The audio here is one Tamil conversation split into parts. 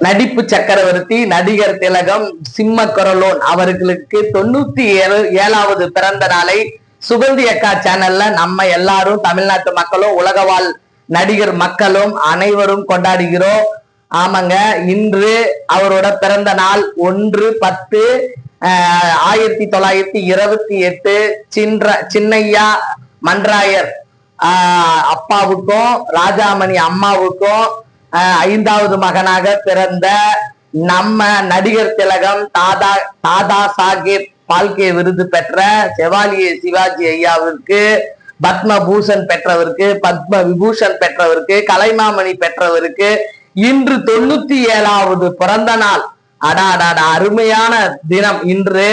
நடிப்பு சக்கரவர்த்தி நடிகர் திலகம் சிம்ம குரலோன் அவர்களுக்கு தொண்ணூத்தி ஏழு ஏழாவது பிறந்த நாளை சுகந்தி அக்கா சேனல்ல நம்ம எல்லாரும் தமிழ்நாட்டு மக்களும் உலகவாழ் நடிகர் மக்களும் அனைவரும் கொண்டாடுகிறோம். ஆமாங்க இன்று அவரோட பிறந்த நாள் ஒன்று பத்து ஆஹ், ஆயிரத்தி தொள்ளாயிரத்தி இருபத்தி எட்டு சின்ற சின்னையா மன்றாயர் ஆஹ், அப்பாவுக்கும் ராஜாமணி அம்மாவுக்கும் ஐந்தாவது மகனாக பிறந்த நம்ம நடிகர் திலகம் தாதா தாதா சாஹேப் பால்கே விருது பெற்ற செவாலிய சிவாஜி ஐயாவிற்கு பத்ம பூஷன் பெற்றவருக்கு பத்ம விபூஷன் பெற்றவருக்கு கலைமாமணி பெற்றவருக்கு இன்று தொண்ணூத்தி ஏழாவது பிறந்த நாள். அடாடாடா அருமையான தினம் இன்று.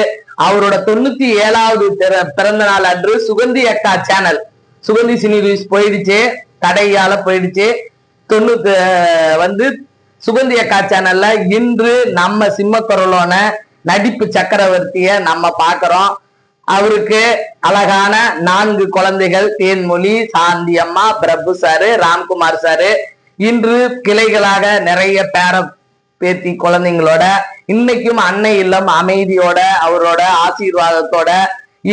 அவரோட தொண்ணூத்தி ஏழாவது பிறந்த நாள் அன்று சுகந்தி அக்கா சேனல் சுகந்தி சினி நியூஸ் போயிடுச்சு. தடையால போயிடுச்சு. தொண்ணூத்தி வந்து சுகந்திய காட்சானல்ல இன்று நம்ம சிம்மக்குரலோன நடிப்பு சக்கரவர்த்திய நம்ம பாக்குறோம். அவருக்கு அழகான நான்கு குழந்தைகள் தேன்மொழி சாந்தி அம்மா பிரபு சாரு ராம்குமார் சாரு இன்று கிளைகளாக நிறைய பேர பேத்தி குழந்தைங்களோட இன்னைக்கும் அன்னை இல்லம் அமைதியோட அவரோட ஆசீர்வாதத்தோட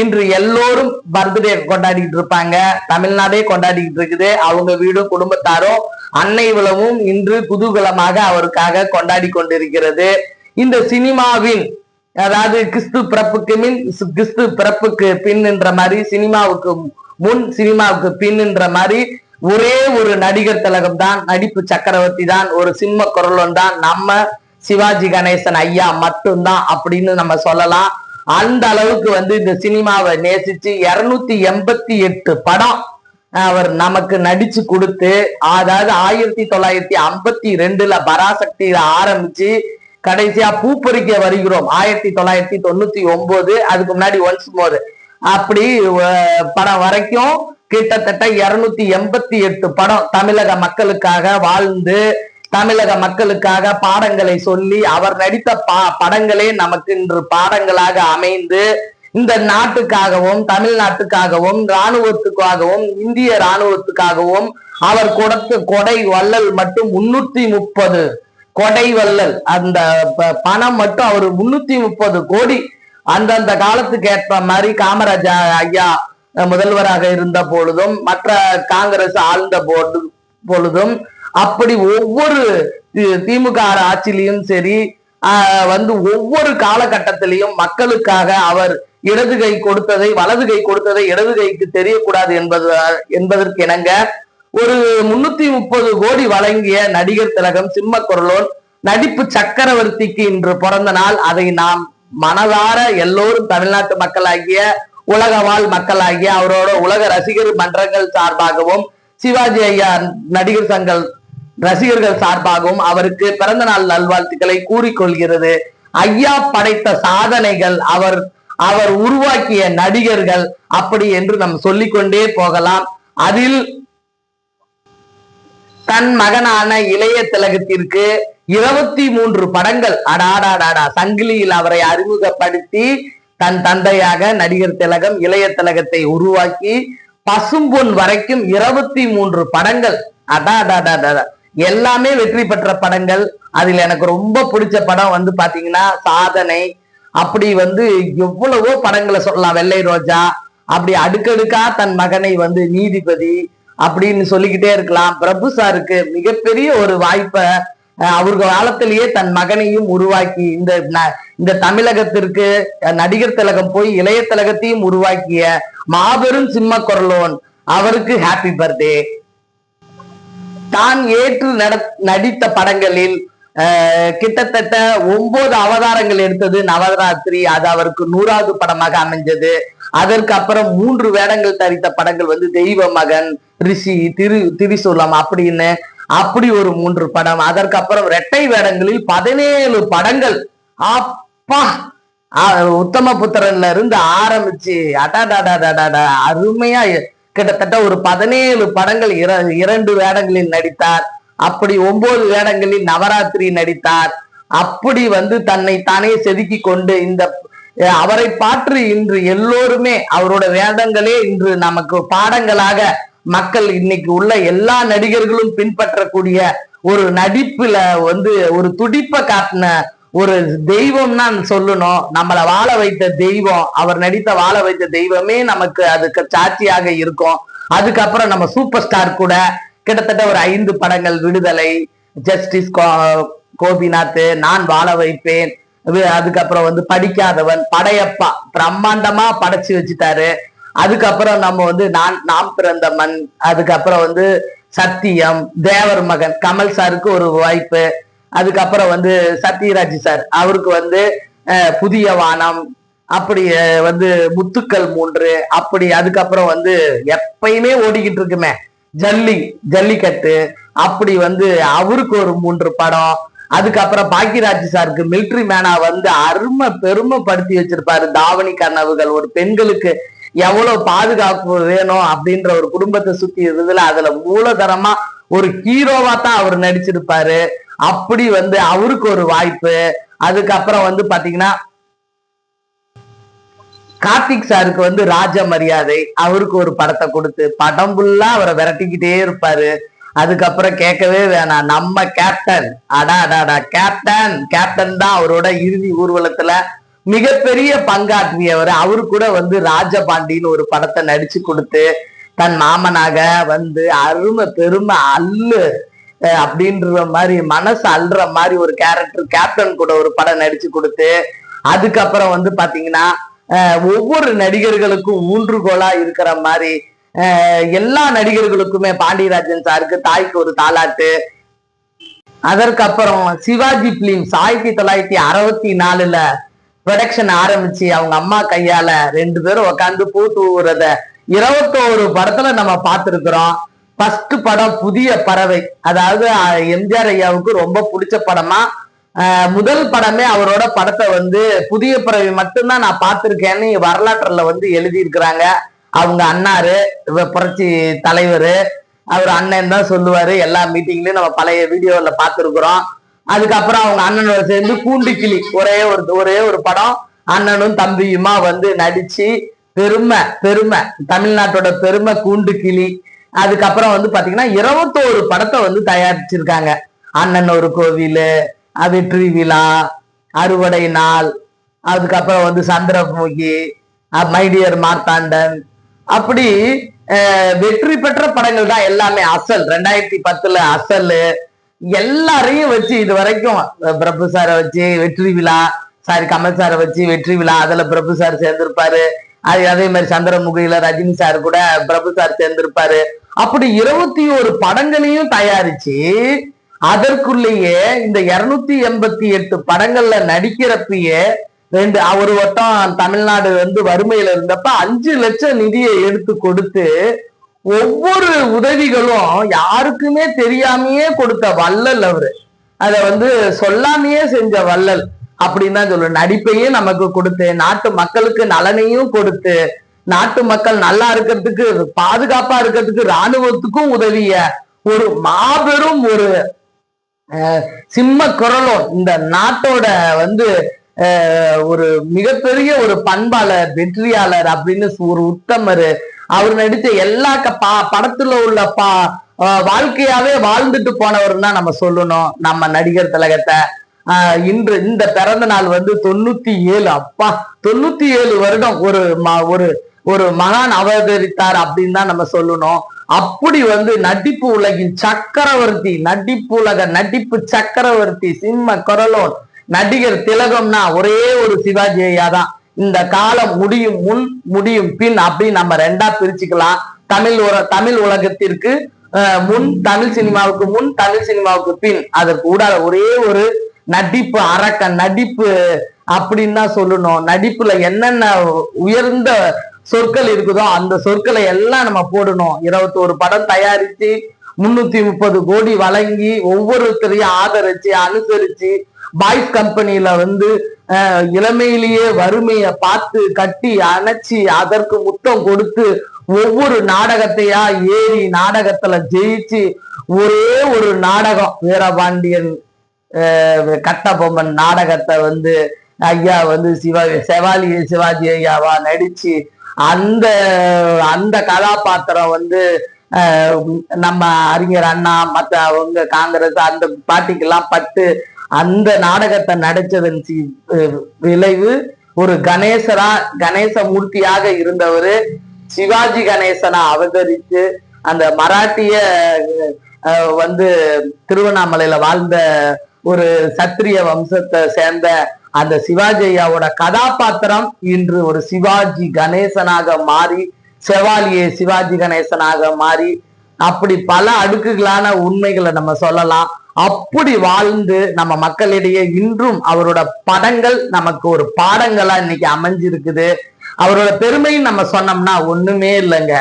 இன்று எல்லோரும் பர்த்டே கொண்டாடிட்டு இருப்பாங்க. தமிழ்நாடே கொண்டாடிட்டு இருக்குது. அவங்க வீடும் குடும்பத்தாரும் அன்னை விழவும் இன்று குதூகலமாக அவருக்காக கொண்டாடி கொண்டிருக்கிறது. இந்த சினிமாவின் அதாவது கிறிஸ்து பிறப்புக்கு மின் கிறிஸ்து பிறப்புக்கு பின்ன்ற மாதிரி சினிமாவுக்கு முன் சினிமாவுக்கு பின்ன்ற மாதிரி ஒரே ஒரு நடிகர் திலகம் தான் நடிப்பு சக்கரவர்த்தி தான் ஒரு சிம்ம குரலும் தான் நம்ம சிவாஜி கணேசன் ஐயா மட்டும்தான் அப்படின்னு நம்ம சொல்லலாம். அந்த அளவுக்கு வந்து இந்த சினிமாவை நேசிச்சு இருநூத்தி எண்பத்தி எட்டு படம் அவர் நமக்கு நடிச்சு கொடுத்து அதாவது ஆயிரத்தி தொள்ளாயிரத்தி ஐம்பத்தி ரெண்டுல பராசக்தியில ஆரம்பிச்சு கடைசியா பூப்பறிக்க வருகிறோம். ஆயிரத்தி தொள்ளாயிரத்தி தொண்ணூத்தி ஒன்பது அதுக்கு முன்னாடி ஒன்ஸ் மோர் அப்படி படம் வரைக்கும் கிட்டத்தட்ட இருநூத்தி எண்பத்தி எட்டு படம் தமிழக மக்களுக்காக வாழ்ந்து தமிழக மக்களுக்காக பாடங்களை சொல்லி அவர் நடித்த பா படங்களே நமக்கு இன்று பாடங்களாக அமைந்து இந்த நாட்டுக்காகவும் தமிழ்நாட்டுக்காகவும் இராணுவத்துக்காகவும் இந்திய இராணுவத்துக்காகவும் அவர் கொடுத்த கொடை வள்ளல் மட்டும் முன்னூத்தி முப்பது கொடை வள்ளல். அந்த ப- பணம் மட்டும் அவர் முன்னூத்தி முப்பது கோடி. அந்தந்த காலத்துக்கு ஏற்ற மாதிரி காமராஜா ஐயா முதல்வராக இருந்த பொழுதும் மற்ற காங்கிரஸ் ஆழ்ந்த போது பொழுதும் அப்படி ஒவ்வொரு தி- திமுக ஆட்சியிலையும் சரி வந்து ஒவ்வொரு காலகட்டத்திலையும் மக்களுக்காக அவர் இடது கை கொடுத்ததை வலது கை கொடுத்ததை இடது கைக்கு தெரியக்கூடாது என்பது என்பதற்கு இணங்க ஒரு முன்னூத்தி முப்பது கோடி வழங்கிய நடிகர் திலகம் சிம்ம குரலோன் நடிப்பு சக்கரவர்த்திக்கு இன்று பிறந்த நாள். அதை நாம் மனதார எல்லோரும் தமிழ்நாட்டு மக்களாகிய உலக வாழ் மக்களாகிய அவரோட உலக ரசிகர் மன்றங்கள் சார்பாகவும் சிவாஜி ஐயா நடிகர் சங்கள் ரசிகர்கள் சார்பாகவும் அவருக்கு பிறந்த நாள் நல்வாழ்த்துக்களை கூறிக்கொள்கிறது. ஐயா படைத்த சாதனைகள் அவர் அவர் உருவாக்கிய நடிகர்கள் அப்படி என்று நாம் சொல்லிக்கொண்டே போகலாம். அதில் தன் மகனான இளைய திலகத்திற்கு இருபத்தி மூன்று படங்கள் அடாடாடாடா சங்கிலியில் அவரை அறிமுகப்படுத்தி தன் தந்தையாக நடிகர் திலகம் இளைய திலகத்தை உருவாக்கி பசும்பொன் வரைக்கும் இருபத்தி மூன்று படங்கள் அடாடாடாடா எல்லாமே வெற்றி பெற்ற படங்கள். அதில் எனக்கு ரொம்ப பிடிச்ச படம் வந்து பாத்தீங்கன்னா சாதனை அப்படி வந்து எவ்வளவோ படங்களை சொல்லலாம். வெள்ளை ரோஜா அப்படி அடுக்கடுக்கா தன் மகனை வந்து நீதிபதி அப்படின்னு சொல்லிக்கிட்டே இருக்கலாம். பிரபு சாருக்கு மிகப்பெரிய ஒரு வாய்ப்பை அவர் அவர்கள் காலத்திலேயே தன் மகனையும் உருவாக்கி இந்த ந- இந்த தமிழகத்திற்கு நடிகர் திலகம் போய் இளைய திலகத்தையும் உருவாக்கிய மாபெரும் சிம்ம குரலோன் அவருக்கு ஹாப்பி பர்த்டே தான் ஏற்று நட- நடித்த படங்களில் கிட்டத்தட்ட ஒன்பது அவதாரங்கள் எடுத்தது நவராத்திரி. அது அவருக்கு நூறாவது படமாக அமைஞ்சது. அதற்கு அப்புறம் மூன்று வேடங்கள் தரித்த படங்கள் வந்து தெய்வ மகன் ரிஷி திரு திரிசூலம் அப்படின்னு அப்படி ஒரு மூன்று படம். அதற்கப்புறம் இரட்டை வேடங்களில் பதினேழு படங்கள். அப்பா! ஆ- உத்தம புத்திரன்ல இருந்து ஆரம்பிச்சு அடாடாடாடாடா அருமையா கிட்டத்தட்ட ஒரு பதினேழு படங்கள் இர- இரண்டு வேடங்களில் நடித்தார். அப்படி ஒன்பது வேடங்களில் நவராத்திரி நடித்தார். அப்படி வந்து தன்னை தானே செதுக்கி கொண்டு இந்த அவரை பாற்று இன்று எல்லோருமே அவரோட வேடங்களே இன்று நமக்கு பாடங்களாக மக்கள் இன்னைக்கு உள்ள எல்லா நடிகர்களும் பின்பற்றக்கூடிய ஒரு நடிப்புல வந்து ஒரு துடிப்பை காட்டின ஒரு தெய்வம்னா சொல்லணும். நம்மளை வாழ வைத்த தெய்வம் அவர் நடித்த வாழ வைத்த தெய்வமே நமக்கு அதுக்கு சாட்சியாக இருக்கும். அதுக்கப்புறம் நம்ம சூப்பர் ஸ்டார் கூட கிட்டத்தட்ட ஒரு ஐந்து படங்கள் விடுதலை ஜஸ்டிஸ் கோபிநாத் நான் வாழ வைப்பேன். அதுக்கப்புறம் வந்து படிக்காதவன் படையப்பா பிரம்மாண்டமா படைச்சு வச்சுட்டாரு. அதுக்கப்புறம் நம்ம வந்து நான் நாம் பிறந்த மண் அதுக்கப்புறம் வந்து சத்தியம் தேவர் மகன் கமல் சாருக்கு ஒரு வாய்ப்பு. அதுக்கப்புறம் வந்து சத்யராஜ் சார் அவருக்கு வந்து புதிய வானம் அப்படி வந்து முத்துக்கள் மூன்று அப்படி அதுக்கப்புறம் வந்து எப்பயுமே ஓடிக்கிட்டு இருக்குமே. ஜல்லி ஜல்லிக்கட்டு அப்படி வந்து அவருக்கு ஒரு மூன்று படம். அதுக்கப்புறம் பாக்கியராஜ் சாருக்கு மிலிட்ரி மேனா வந்து அருமை பெருமைப்படுத்தி வச்சிருப்பாரு. தாவணி கனவுகள் ஒரு பெண்களுக்கு எவ்வளவு பாதுகாப்பு வேணும் அப்படின்ற ஒரு குடும்பத்தை சுத்தி இருந்ததுல அதுல மூலதனமா ஒரு ஹீரோவா தான் அவர் நடிச்சிருப்பாரு. அப்படி வந்து அவருக்கு ஒரு வாய்ப்பு. அதுக்கப்புறம் வந்து பாத்தீங்கன்னா கார்த்திக் சாருக்கு வந்து ராஜ மரியாதை அவருக்கு ஒரு படத்தை கொடுத்து படம் ஃபுல்லா அவரை விரட்டிக்கிட்டே இருப்பாரு. அதுக்கப்புறம் கேட்கவே வேணாம். நம்ம கேப்டன் அடா அடாடா கேப்டன் கேப்டன் தான் அவரோட இறுதி ஊர்வலத்துல மிகப்பெரிய பங்காற்றியவர். அவரு கூட வந்து ராஜபாண்டின்னு ஒரு படத்தை நடிச்சு கொடுத்து தன் மாமனாக வந்து அருமை பெருமை அல்லு அப்படின்ற மாதிரி மனசு அல்ற மாதிரி ஒரு கேரக்டர் கேப்டன் கூட ஒரு படம் நடிச்சு கொடுத்து அதுக்கப்புறம் வந்து பாத்தீங்கன்னா ஒவ்வொரு நடிகர்களுக்கும் ஊன்றுகோலா இருக்கிற மாதிரி எல்லா நடிகர்களுக்குமே பாண்டியராஜன் சாருக்கு தாய்க்கு ஒரு தாலாட்டு அதற்கப்புறம் சிவாஜி பிலிம்ஸ் ஆயிரத்தி தொள்ளாயிரத்தி அறுபத்தி நாலுல ப்ரொடக்ஷன் ஆரம்பிச்சு அவங்க அம்மா கையால ரெண்டு பேரும் உட்காந்து பூத்து ஊறத இருபத்தோரு படத்துல நம்ம பார்த்துருக்குறோம். ஃபர்ஸ்ட் படம் புதிய பறவை. அதாவது எம்ஜிஆர் ஐயாவுக்கு ரொம்ப பிடிச்ச படமா முதல் படமே அவரோட படத்தை வந்து புதிய பிறவி மட்டும்தான் நான் பார்த்திருக்கேன்னு வரலாற்றுல வந்து எழுதியிருக்கிறாங்க. அவங்க அண்ணாரு புரட்சி தலைவர் அவர் அண்ணன் தான் சொல்லுவாரு. எல்லா மீட்டிங்லயும் நம்ம பழைய வீடியோல பார்த்துருக்குறோம். அதுக்கப்புறம் அவங்க அண்ணனோட சேர்ந்து கூண்டு கிளி ஒரே ஒரு ஒரே ஒரு படம். அண்ணனும் தம்பியுமா வந்து நடிச்சு பெருமை பெருமை தமிழ்நாட்டோட பெருமை கூண்டு கிளி அதுக்கப்புறம் வந்து பாத்தீங்கன்னா இருபத்தோரு படத்தை வந்து தயாரிச்சிருக்காங்க. அண்ணன் ஒரு கோவில் வெற்றி விழா அறுவடை நாள் அதுக்கப்புறம் வந்து சந்திரமுகி மைடியர் மார்த்தாண்டன் அப்படி வெற்றி பெற்ற படங்கள் தான் எல்லாமே. அசல் ரெண்டாயிரத்தி பத்துல அசல். எல்லாரையும் வச்சு இது வரைக்கும் பிரபு சாரை வச்சு வெற்றி விழா சாரி கமல் சாரை வச்சு வெற்றி விழா அதுல பிரபு சார் சேர்ந்திருப்பாரு. அது அதே மாதிரி சந்திரமுகியில ரஜினி சார் கூட பிரபு சார் சேர்ந்திருப்பாரு. அப்படி இருபத்தி ஒரு படங்களையும் தயாரிச்சு அதற்குள்ளேயே இந்த இருநூத்தி எண்பத்தி எட்டு படங்கள்ல நடிக்கிறப்பயே ரெண்டு ஒரு வட்டம் தமிழ்நாடு வந்து வறுமையில இருந்தப்ப அஞ்சு லட்சம் நிதியை எடுத்து கொடுத்து ஒவ்வொரு உதவிகளும் யாருக்குமே தெரியாமையே கொடுத்த வள்ளல் அவரு. அத வந்து சொல்லாமையே செஞ்ச வள்ளல் அப்படின்னு தான் சொல்லுவேன் நடிப்பையும் நமக்கு கொடுத்து நாட்டு மக்களுக்கு நலனையும் கொடுத்து நாட்டு மக்கள் நல்லா இருக்கிறதுக்கு பாதுகாப்பா இருக்கிறதுக்கு ராணுவத்துக்கும் உதவிய ஒரு மாபெரும் ஒரு சிம்ம குரலும் இந்த நாட்டோட வந்து ஒரு மிகப்பெரிய ஒரு பண்பாளர் வெற்றியாளர் அப்படின்னு ஒரு உத்தமர். அவர் நடிச்ச எல்லா க- பா- படத்துல உள்ள பா வாழ்க்கையாவே வாழ்ந்துட்டு போனவர் தான் நம்ம சொல்லணும் நம்ம நடிகர் திலகத்தை. ஆஹ் இன்று இந்த பிறந்த நாள் வந்து தொண்ணூத்தி ஏழு அப்பா தொண்ணூத்தி ஏழு வருடம் ஒரு ம- ஒரு ஒரு மகான் அவதரித்தார் அப்படின்னு தான் நம்ம சொல்லணும். அப்படி வந்து நடிப்பு உலகின் சக்கரவர்த்தி நடிப்பு உலக நடிப்பு சக்கரவர்த்தி சிம்ம குரலோன் நடிகர் திலகம்னா ஒரே ஒரு சிவாஜி ஐயா தான் இந்த காலம் முடியும் முன் முடியும் பின் அப்படி நம்ம ரெண்டா பிரிச்சுக்கலாம். தமிழ் உர தமிழ் உலகத்திற்கு அஹ், முன் தமிழ் சினிமாவுக்கு முன் தமிழ் சினிமாவுக்கு பின். அதற்கு கூட ஒரே ஒரு நடிப்பு அரக்க நடிப்பு அப்படின்னு தான் சொல்லணும். நடிப்புல என்னென்ன உயர்ந்த சொற்கள் இருக்குதோ அந்த சொற்களை எல்லாம் நம்ம போடணும். இருபத்தோரு படம் தயாரித்து முன்னூத்தி முப்பது கோடி வழங்கி ஒவ்வொருத்தரையும் ஆதரிச்சு அனுசரிச்சு பாய்ஸ் கம்பெனியில வந்து இளமையிலேயே வறுமையை பார்த்து கட்டி அணைச்சி அதற்கு முத்தம் கொடுத்து ஒவ்வொரு நாடகத்தையா ஏறி நாடகத்துல ஜெயிச்சு ஒரே ஒரு நாடகம் வீரபாண்டியன் கட்டபொம்மன் நாடகத்தை வந்து ஐயா வந்து சிவா செவாலி சிவாஜி ஐயாவா நடிச்சு அந்த அந்த கதாபாத்திரம் வந்து அஹ், நம்ம அறிஞர் அண்ணா மற்ற அவங்க காங்கிரஸ் அந்த பார்ட்டிக்கெல்லாம் பட்டு அந்த நாடகத்தை நடிச்சதன் சி- விளைவு ஒரு கணேசரா கணேச மூர்த்தியாக இருந்தவர் சிவாஜி கணேசனா அவதரித்து அந்த மராட்டிய வந்து திருவண்ணாமலையில வாழ்ந்த ஒரு சத்திரிய வம்சத்தை சேர்ந்த அந்த சிவாஜி ஐயாவோட கதாபாத்திரம் இன்று ஒரு சிவாஜி கணேசனாக மாறி செவாலியே சிவாஜி கணேசனாக மாறி அப்படி பல அடுக்குகளான உண்மைகளை நம்ம சொல்லலாம். அப்படி வாழ்ந்து நம்ம மக்களிடையே இன்றும் அவரோட படங்கள் நமக்கு ஒரு பாடங்களா இன்னைக்கு அமைஞ்சிருக்குது. அவரோட பெருமையும் நம்ம சொன்னோம்னா ஒண்ணுமே இல்லைங்க.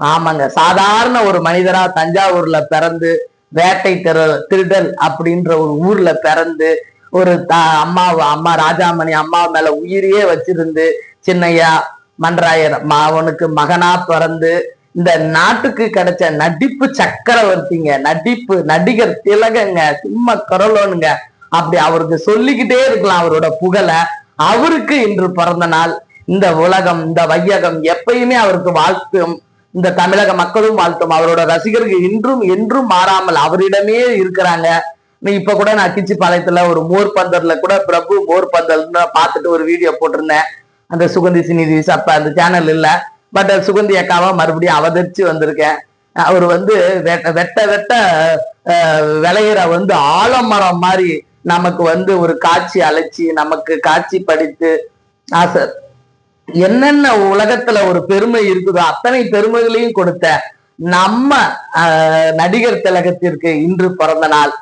ஆமாங்க. சாதாரண ஒரு மனிதரா தஞ்சாவூர்ல பிறந்து வேட்டை திரு திருடல் அப்படின்ற ஒரு ஊர்ல பிறந்து ஒரு அம்மா அம்மா ராஜாமணி அம்மா மேல உயிரையே வச்சிருந்து சின்னையா மன்றாயர் அவனுக்கு மகனா பிறந்து இந்த நாட்டுக்கு கிடைச்ச நடிப்பு சக்கரவர்த்திங்க நடிப்பு நடிகர் திலகங்க சும்மா கரலோனுங்க அப்படி அவருக்கு சொல்லிக்கிட்டே இருக்கலாம் அவரோட புகழை. அவருக்கு இன்று பிறந்த நாள். இந்த உலகம் இந்த வையகம் எப்பயுமே அவருக்கு வாழ்த்தும். இந்த தமிழக மக்களும் வாழ்த்தும். அவரோட ரசிகர்கள் இன்றும் என்றும் மாறாமல் அவரிடமே இருக்கிறாங்க. நீ இப்ப கூட நான் கிச்சி பாளையத்துல ஒரு மோர் பந்தர்ல கூட பிரபு மோர் பந்தல்னு பார்த்துட்டு ஒரு வீடியோ போட்டிருந்தேன். அந்த சுகந்தி சினிதி அப்ப அந்த சேனல் இல்ல. பட் சுகந்தி அக்காவா மறுபடியும் அவதரிச்சு வந்திருக்கேன். அவர் வந்து வெட்ட வெட்ட வெட்ட விளையிற வந்து ஆலமரம் மாதிரி நமக்கு வந்து ஒரு காட்சி அழைச்சி நமக்கு காட்சி படித்து ஆசை. என்னென்ன உலகத்துல ஒரு பெருமை இருக்குதோ அத்தனை பெருமைகளையும் கொடுத்த நம்ம நடிகர் திலகத்திற்கு இன்று பிறந்த நாள்.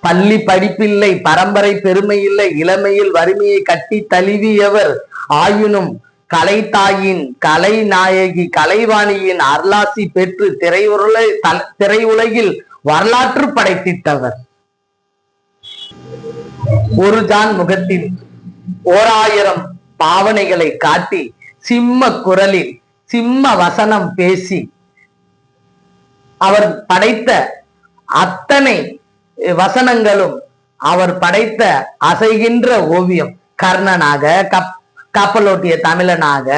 பள்ளி படிப்பில்லை பரம்பரை பெருமை இல்லை இளமையில் வறுமையை கட்டி தழுவியவர் ஆயினும் கலைத்தாயின் கலைநாயகி கலைவாணியின் அருளாசி பெற்று திரையுலக தல- திரையுலகில் வரலாற்று படைத்திட்டவர். ஒரு ஜான் முகத்தில் ஓராயிரம் பாவனைகளை காட்டி சிம்ம குரலில் சிம்ம வசனம் பேசி அவர் படைத்த அத்தனை வசனங்களும் அவர் படைத்த அசைகின்ற ஓவியம். கர்ணனாக கப் கப்பலோட்டிய தமிழனாக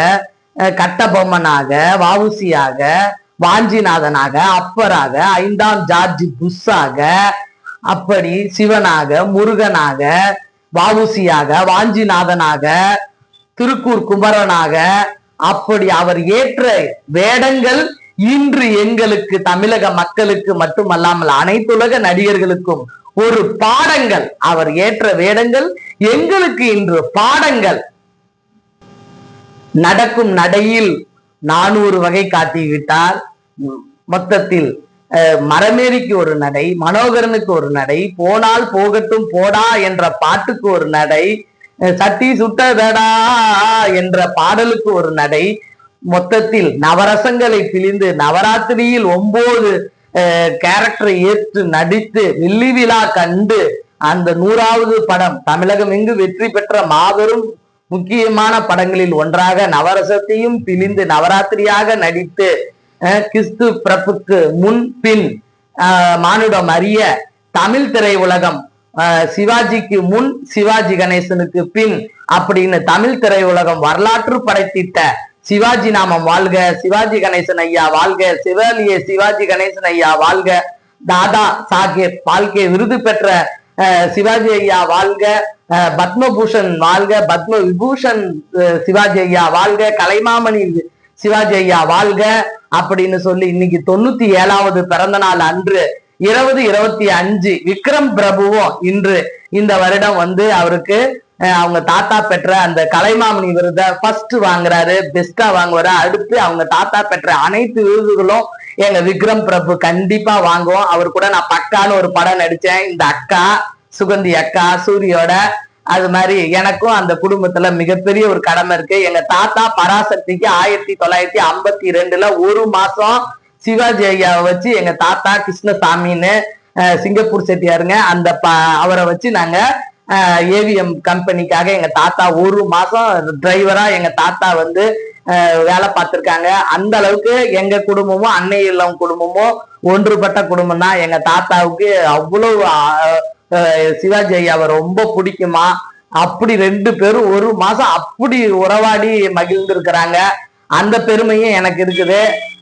கட்டபொம்மனாக வவுசியாக வாஞ்சிநாதனாக அப்பராக ஐந்தாம் ஜார்ஜ் புஷ்ஷாக அப்படி சிவனாக முருகனாக வவுசியாக வாஞ்சிநாதனாக திருக்கூர் குமரனாக அப்படி அவர் ஏற்ற வேடங்கள் இன்று எங்களுக்கு தமிழக மக்களுக்கு மட்டுமல்லாமல் அனைத்துலக நடிகர்களுக்கும் ஒரு பாடங்கள். அவர் ஏற்ற வேடங்கள் எங்களுக்கு இன்று பாடங்கள். நடக்கும் நடையில் நானூறு வகை காட்டிவிட்டார். மொத்தத்தில் அஹ், மரமேரிக்கு ஒரு நடை மனோகரனுக்கு ஒரு நடை போனால் போகட்டும் போடா என்ற பாட்டுக்கு ஒரு நடை சட்டி சுட்டதடா என்ற பாடலுக்கு ஒரு நடை மொத்தத்தில் நவரசங்களை பிழிந்து நவராத்திரியில் ஒன்பது கேரக்டரை ஏற்று நடித்து வில்லி விழா கண்டு அந்த நூறாவது படம் தமிழகம் எங்கு வெற்றி பெற்ற மாபெரும் முக்கியமான படங்களில் ஒன்றாக நவரசத்தையும் பிழிந்து நவராத்திரியாக நடித்து அஹ், கிறிஸ்து பிறப்புக்கு முன் பின் மானுடம் அறிய தமிழ் திரையுலகம் அஹ், சிவாஜிக்கு முன் சிவாஜி கணேசனுக்கு பின் அப்படின்னு தமிழ் திரையுலகம் வரலாற்று படைத்திட்ட சிவாஜி நாமம் வாழ்க. சிவாஜி கணேசன் ஐயா வாழ்க. சிவாலிய சிவாஜி கணேசன் ஐயா வாழ்க. தாதா சாஹேப் வாழ்க்கை விருது பெற்ற அஹ், சிவாஜி ஐயா வாழ்க. அஹ், பத்மபூஷன் வாழ்க. பத்ம விபூஷன் அஹ், சிவாஜி ஐயா வாழ்க. கலைமாமணி சிவாஜி ஐயா வாழ்க. அப்படின்னு சொல்லி இன்னைக்கு தொண்ணூத்தி ஏழாவது பிறந்த நாள் அன்று இருபது இருபத்தி அஞ்சு விக்ரம் பிரபுவும் இன்று இந்த வருடம் வந்து அவருக்கு அவங்க தாத்தா பெற்ற அந்த கலைமாமணி விருதை ஃபர்ஸ்ட் வாங்குறாரு பெஸ்டா வாங்குவாரு. அடுத்து அவங்க தாத்தா பெற்ற அனைத்து விருதுகளும் எங்க விக்ரம் பிரபு கண்டிப்பா வாங்குவோம். அவர் கூட நான் பக்கான்னு ஒரு படம் நடிச்சேன் இந்த அக்கா சுகந்தி அக்கா சூரியோட அது மாதிரி எனக்கும் அந்த குடும்பத்துல மிகப்பெரிய ஒரு கடமை இருக்கு. எங்க தாத்தா பராசக்திக்கு ஆயிரத்தி தொள்ளாயிரத்தி ஐம்பத்தி ரெண்டுல ஒரு மாசம் சிவாஜி ஐயாவை வச்சு எங்க தாத்தா கிருஷ்ணசாமின்னு சிங்கப்பூர் செட்டியாருங்க. அந்த ப அவரை வச்சு நாங்க ஏவிஎம் கம்பெனிக்காக எங்க தாத்தா ஒரு மாசம் டிரைவரா எங்க தாத்தா வந்து வேலை பார்த்திருக்காங்க. அந்த அளவுக்கு எங்க குடும்பமும் அன்னை இல்லம் குடும்பமும் ஒன்றுபட்ட குடும்பம் தான். எங்க தாத்தாவுக்கு அவ்வளவு சிவாஜி ஐயாவை ரொம்ப பிடிக்குமா? அப்படி ரெண்டு பேரும் ஒரு மாசம் அப்படி உறவாடி மகிழ்ந்திருக்கிறாங்க. அந்த பெருமையும் எனக்கு இருக்குது.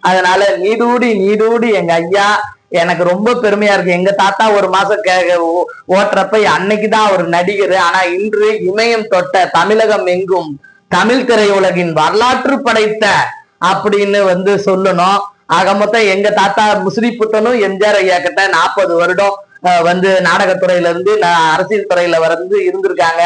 அதனால நீடூடி நீடூடி எங்க ஐயா எனக்கு ரொம்ப பெருமையா இருக்கு. எங்க தாத்தா ஒரு மாசம் கே- ஓட்டுறப்ப அன்னைக்குதான் அவர் நடிகர். ஆனா இன்று இமயம் தொட்ட தமிழகம் எங்கும் தமிழ் திரையுலகின் வரலாற்று படைத்த அப்படின்னு வந்து சொல்லணும். ஆக மொத்தம் எங்க தாத்தா முஸ்லி புத்தனும் எம்ஜிஆர் ஐயா கிட்ட நாற்பது வருடம் வந்து நாடகத்துறையில இருந்து நான் அரசியல் துறையில வந்து இருந்திருக்காங்க.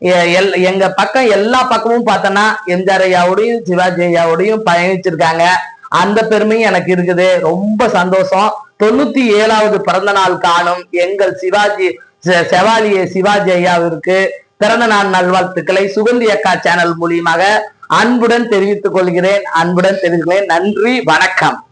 எ- எல்- எங்க பக்கம் எல்லா பக்கமும் பார்த்தோன்னா எம்ஜிஆர் ஐயாவோடையும் சிவாஜி ஐயாவோடையும் பயணிச்சிருக்காங்க. அந்த பெருமையும் எனக்கு இருக்குது. ரொம்ப சந்தோஷம். தொண்ணூத்தி ஏழாவது பிறந்த நாள் காணும் எங்கள் சிவாஜி செ- செவாலிய சிவாஜி ஐயாவிற்கு பிறந்த நாள் நல்வாழ்த்துக்களை சுகந்தி அக்கா சேனல் மூலியமாக அன்புடன் தெரிவித்துக் கொள்கிறேன் அன்புடன் தெரிவிக்கிறேன். நன்றி வணக்கம்.